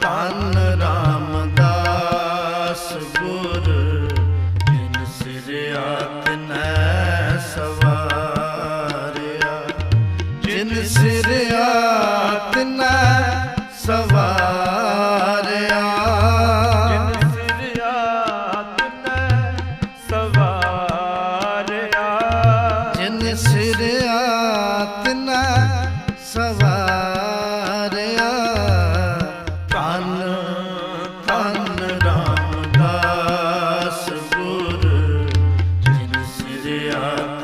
ਧੰਨ ਰਾਮਦਾਸ ਗੁਰ ਜਿਨ ਸਿਰਿਆ ਤਨੈ ਸਵਾਰਿਆ। ਜਿਨ ਸਿਰਿਆ ਤਨੈ ਸਵਾਰਿਆ। ਜਿਨ ਸਿਰਿਆ ਤਨੈ ਸਵਾਰਿਆ। ਜਿਨ ਸਿਰਿਆ ਤਨੈ ਸਵਾਰਿਆ। Amen.